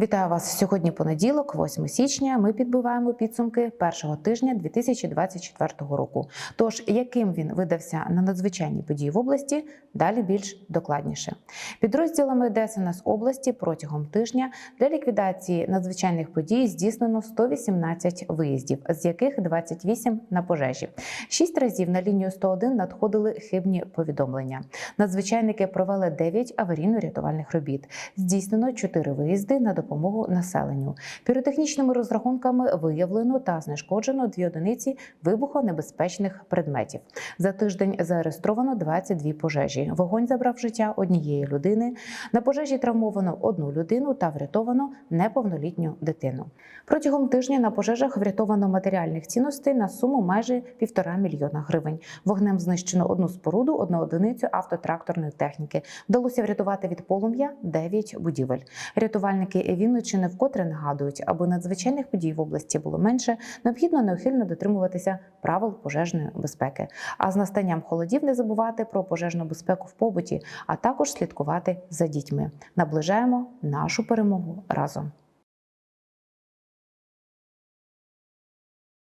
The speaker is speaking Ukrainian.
Вітаю вас сьогодні. Понеділок, 8 січня. Ми підбиваємо підсумки першого тижня 2024 року. Тож, яким він видався на надзвичайні події в області, далі більш докладніше. Підрозділами ДСНС області протягом тижня для ліквідації надзвичайних подій здійснено 118 виїздів, з яких 28 на пожежі. Шість разів на лінію 101 надходили хибні повідомлення. Надзвичайники провели 9 аварійно-рятувальних робіт. Здійснено 4 виїзди на допомогу населенню. Піротехнічними розрахунками виявлено та знешкоджено дві одиниці вибухонебезпечних предметів. За тиждень зареєстровано 22 пожежі. Вогонь забрав життя однієї людини. На пожежі травмовано одну людину та врятовано неповнолітню дитину. Протягом тижня на пожежах врятовано матеріальних цінностей на суму майже півтора мільйона гривень. Вогнем знищено одну споруду, одну одиницю автотракторної техніки. Вдалося врятувати від полум'я 9 будівель. Рятувальники Вінниччини вкотре нагадують, аби надзвичайних подій в області було менше, необхідно неухильно дотримуватися правил пожежної безпеки. А з настанням холодів не забувати про пожежну безпеку в побуті, а також слідкувати за дітьми. Наближаємо нашу перемогу разом.